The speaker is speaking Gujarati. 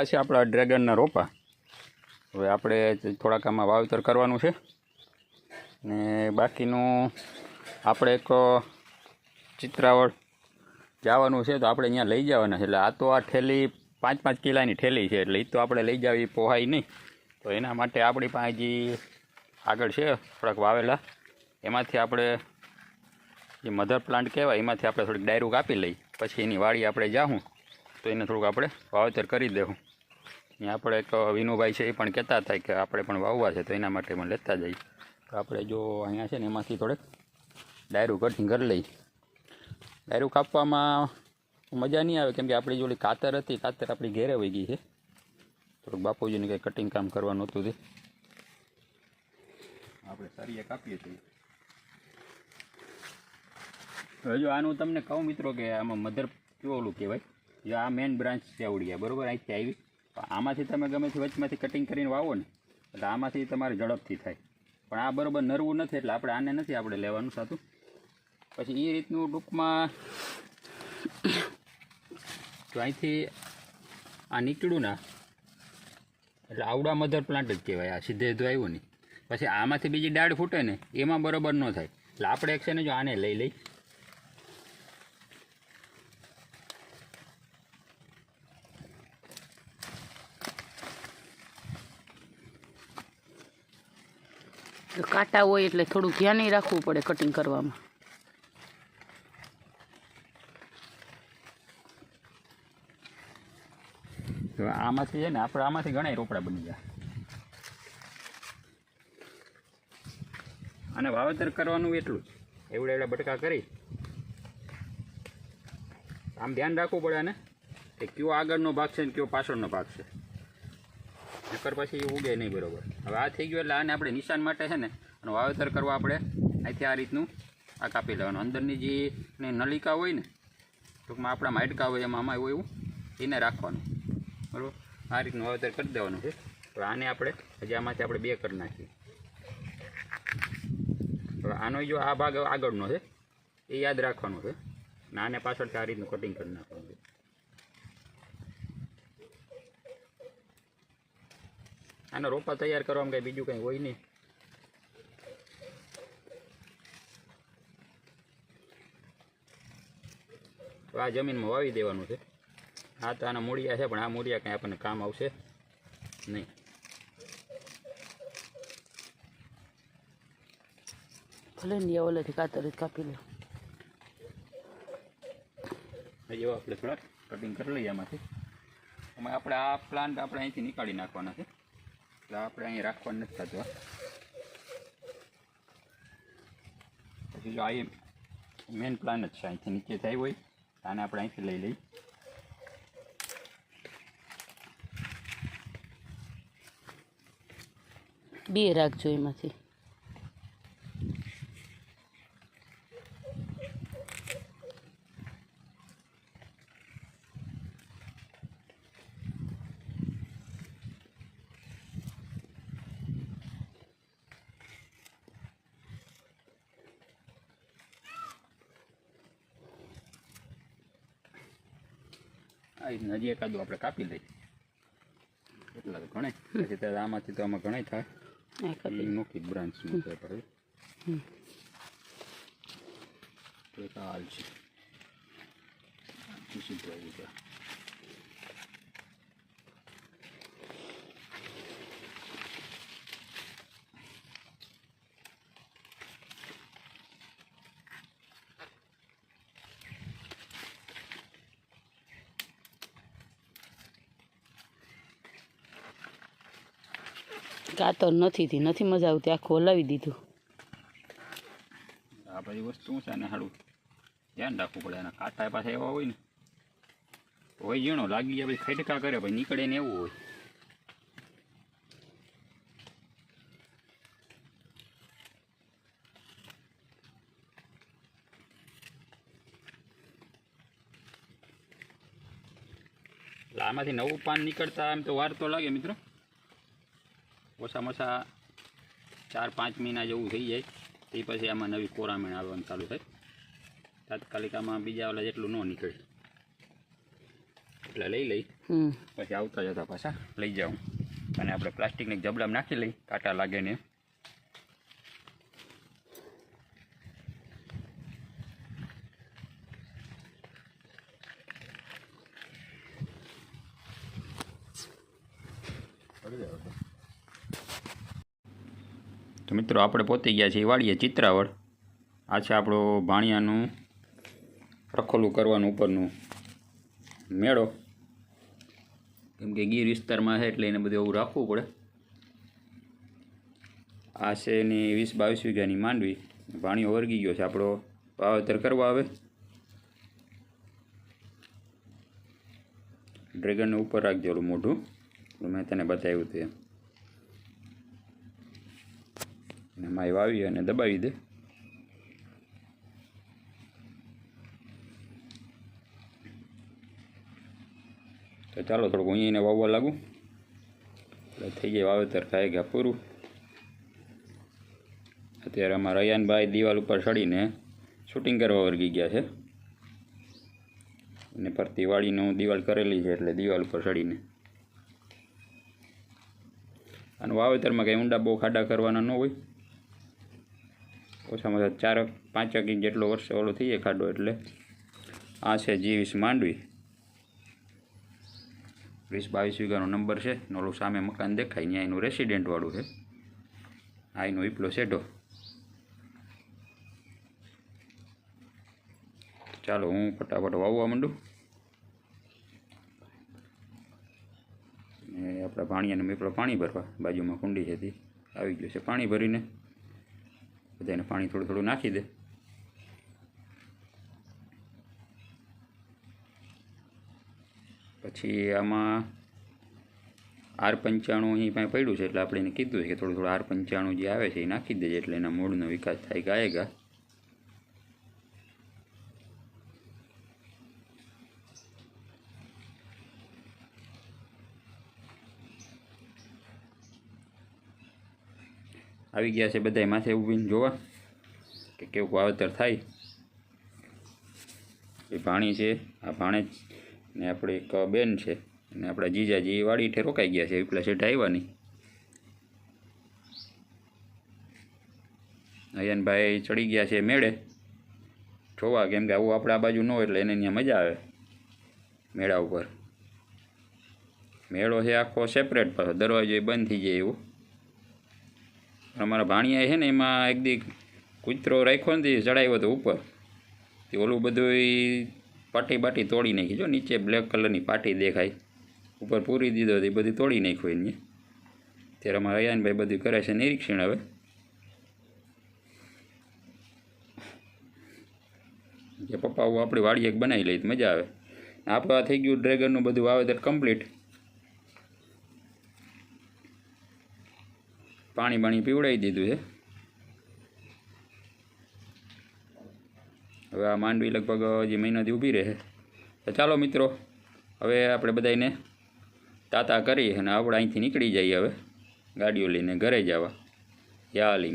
આ છે આપણા ડ્રેગનના રોપા. હવે આપણે થોડાક આમાં વાવેતર કરવાનું છે. ને બાકીનું આપણે એક ચિત્રાવળ જવાનું છે, તો આપણે અહીંયા લઈ જવાના છે. એટલે આ તો આ ઠેલી પાંચ પાંચ કિલાની ઠેલી છે, એટલે એ તો આપણે લઈ જાવી પોહાય નહીં. તો એના માટે આપણી પાસે જે આગળ છે, થોડાક વાવેલા, એમાંથી આપણે જે મધર પ્લાન્ટ કહેવાય, એમાંથી આપણે થોડીક ડાયરું કાપી લઈ, પછી એની વાડી આપણે જાઉં તો એને થોડુંક આપણે વાવેતર કરી દેવું આપણે એક વિનુભાઈ છે એ પણ કહેતા હતા કે આપણે પણ વાવવા છે તો એના માટે પણ લેતા જઈએ. તો આપણે જો અહીંયા છે ને એમાંથી થોડેક ડાયરું કટિંગ કરી લઈ ડાયરું કાપવામાં મજા નહીં આવે કેમ કે આપણી જોડી કાતર હતી કાતર આપણી ઘેરે વહી ગઈ છે. થોડુંક બાપુજીને કંઈ કટિંગ કામ કરવાનું હતું તે. આપણે સારી કાપીએ છીએ. હજુ આનું તમને કહું મિત્રો કે આમાં મધર કેવું ઓલું કહેવાય? જો આ મેન બ્રાન્ચ છે આવડી બરાબર? અહીંથી આવી. આમાંથી તમે ગમે તે વચમાંથી કટિંગ કરીને વાવો ને, એટલે આમાંથી તમારે ઝડપથી થાય. પણ આ બરોબર નરવું નથી, એટલે આપણે આને નથી આપણે લેવાનું સાતું પછી એ રીતનું ટૂંકમાં તો અહીંથી આ નીકળ્યું ના, એટલે આવડા મધર પ્લાન્ટ જ કહેવાય, આ સીધે જો આવ્યું ને. પછી આમાંથી બીજી ડાળ ફૂટે ને, એમાં બરોબર ન થાય. એટલે આપણે એક છે ને જો આને લઈ લઈ કાંટા હોય એટલે થોડું ધ્યાન રાખવું પડે કટિંગ કરવામાં. તો આમાંથી છે ને, આપણે આમાંથી ઘણા રોપડા બની ગયા. અને વાવેતર કરવાનું એટલું જ. એવડા એવડા બટકા કરી. આમ ધ્યાન રાખવું પડે ને કે કયો આગળનો ભાગ છે ને કયો પાછળનો ભાગ છે. નકર પછી ઉગે નહીં બરોબર. હવે આ થઈ ગયું એટલે આને આપણે નિશાન માટે છે ને અને વાવેતર કરવા આપણે અહીંથી આ રીતનું આ કાપી લેવાનું. અંદરની જે નલિકા હોય ને, ટૂંકમાં આપણા હાડકા હોય એમાં આમાં એવું એને રાખવાનું. બરાબર? આ રીતનું વાવેતર કરી દેવાનું. છે હવે આને આપણે હજી આમાંથી આપણે બે કરી નાખીએ. હવે આનો જો આ ભાગ આગળનો છે, એ યાદ રાખવાનો છે. અને આને પાછળથી આ રીતનું કટિંગ કરી નાખવાનું છે. આનો રોપા તૈયાર કરવામાં કંઈ બીજું કંઈ હોય નહીં. તો આ જમીનમાં વાવી દેવાનું છે. આ તો આના મૂળિયા છે પણ આ મૂળિયા કંઈ આપણને કામ આવશે નહીં. ભલે ને ઓલેથી કાતર કાપી લે હજી આપણે થોડાક કટિંગ કરી લઈએ આમાંથી. એમાં આપણે આ પ્લાન્ટ આપણે અહીંથી નીકાળી નાખવાના છે. એટલે આપણે અહીં રાખવાનું નથી થતું પછી જો આ મેન પ્લાન જ છે અહીંથી નીચે થાય હોય. આને આપણે અહીંથી લઈ લઈ. બે રાખજો એમાંથી. આ હજી એકાદું આપણે કાપી લઈએ. એટલા તો ઘણે પછી ત્યારે આમાંથી તો આમાં ઘણા થાય. નોખી બ્રાન્ચનું છે ભાઈ. તો એક હાલ છે. આ કાતર નથી થી, નથી મજા આવતી, આખું હલાવી દીધું. આ બધી વસ્તુ છે ને સારું ધ્યાન રાખવું પડે, એના કાંટા પાસે એવા હોય ને. હોય જીણો લાગી જાય પછી ખડકા કરે, પછી નીકળે ને એવું હોય. આમાંથી નવું પાન નીકળતા એમ તો વાર તો લાગે મિત્રો. ઓછામાં ઓછા ચાર પાંચ મહિના જેવું થઈ જાય. તે પછી આમાં નવી કોરામણ આવવાનું ચાલુ થાય. તાત્કાલિક આમાં બીજા ઓલા જેટલું ન નીકળે. એટલે લઈ લઈ. પછી આવતા જતા પાછા લઈ જાઉં. અને આપણે પ્લાસ્ટિકને જબલામાં નાખી લઈ. કાંટા લાગે ને. તો મિત્રો આપણે પહોંચી ગયા છીએ વાળીએ ચિત્રાવળ. આ છે આપણો ભાણિયાનું રખોલું કરવાનું ઉપરનું મેળો. કેમ કે ગીર વિસ્તારમાં છે એટલે એને બધું એવું રાખવું પડે. આ છે એની વીસ બાવીસ વીઘાની માંડવી. ભાણીઓ વર્ગી ગયો છે આપણો. વાવેતર કરવા આવે. ડ્રેગનને ઉપર રાખજો મોઢું. મેં તને બતાવ્યું હતું એમ અને માય વાવી અને દબાવી દે. તો ચાલો થોડુંક હું એને વાવવા લાગુ. એટલે થઈ જાય વાવેતર થાય ગયા પૂરું. અત્યારે અમારા રયાનભાઈ દિવાલ ઉપર ચડીને શૂટિંગ કરવા વર્ગી ગયા છે. અને ફરતી હું દિવાલ કરેલી છે એટલે દિવાલ ઉપર ચડીને. અને વાવેતરમાં કંઈ ઊંડા બહુ ખાડા કરવાના ન હોય. ઓછામાં ઓછા ચાર, પાંચ ઇંચ જેટલો વર્ષે ઓલો થઈ જાય ખાડો એટલે. આ છે જીવીસ માંડવી. વીસ બાવીસ વીઘાનો નંબર છે ને સામે મકાન દેખાય. ત્યાં એનું રેસિડેન્ટવાળું છે. આ એનો ઈપલો સેઢો ચાલો હું ફટાફટ વાવવા માંડું. આપણા ભાણિયાને મીપળો પાણી ભરવા. બાજુમાં કુંડી છે આવી ગયું છે પાણી ભરીને. બધાને પાણી થોડું થોડું નાખી દે. પછી આમાં આર પંચાણું અહીં પાસે પડ્યું છે એટલે આપણે એને કીધું છે કે થોડું થોડું આર પંચાણું જે આવે છે એ નાખી દેજે એટલે એના મૂળનો વિકાસ થાય ગાયેગા. આવી ગયા છે બધાય માથે ઊભીને જોવા કે કેવું વાવેતર થાય. એ ભાણી છે, આ ભાણેજ ને આપણે એક બેન છે અને આપણા જીજાજી વાડી ઠે રોકાઈ ગયા છે એ સેઠ આવ્યા નહીં અયનભાઈ ચડી ગયા છે મેળે. જોવા કેમ કે આવું આપણા બાજુ ન હોય એટલે એને ત્યાં મજા આવે મેળા ઉપર. મેળો છે આખો સેપરેટ પાછો, દરવાજો એ બંધ થઈ જાય એવું. અમારા ભાણિયા છે ને એમાં એક દી કૂતરો રાખ્યો ને ચડાવ્યો હતો ઉપર. તે ઓલું બધું પાટી બાટી તોડી નાખી. જો નીચે બ્લેક કલરની પાટી દેખાય. ઉપર પૂરી દીધો હતી બધી તોડી નાખ્યો એને. ત્યારે અમારા અયાનભાઈ બધું કરે છે નિરીક્ષણ હવે. કે પપ્પા આપણી વાડી એક બનાવી લઈ મજા આવે. આપણે થઈ ગયું ડ્રેગનનું બધું વાવેતર કમ્પ્લીટ પાણી બાણી પીવડાવી દીધું છે. હવે આ માંડવી લગભગ હજી મહિનાથી ઊભી રહે તો ચાલો મિત્રો, હવે આપણે બધાને તાતા કરી અને આપણે અહીંથી નીકળી જઈએ હવે. ગાડીઓ લઈને ઘરે જવા. યાલી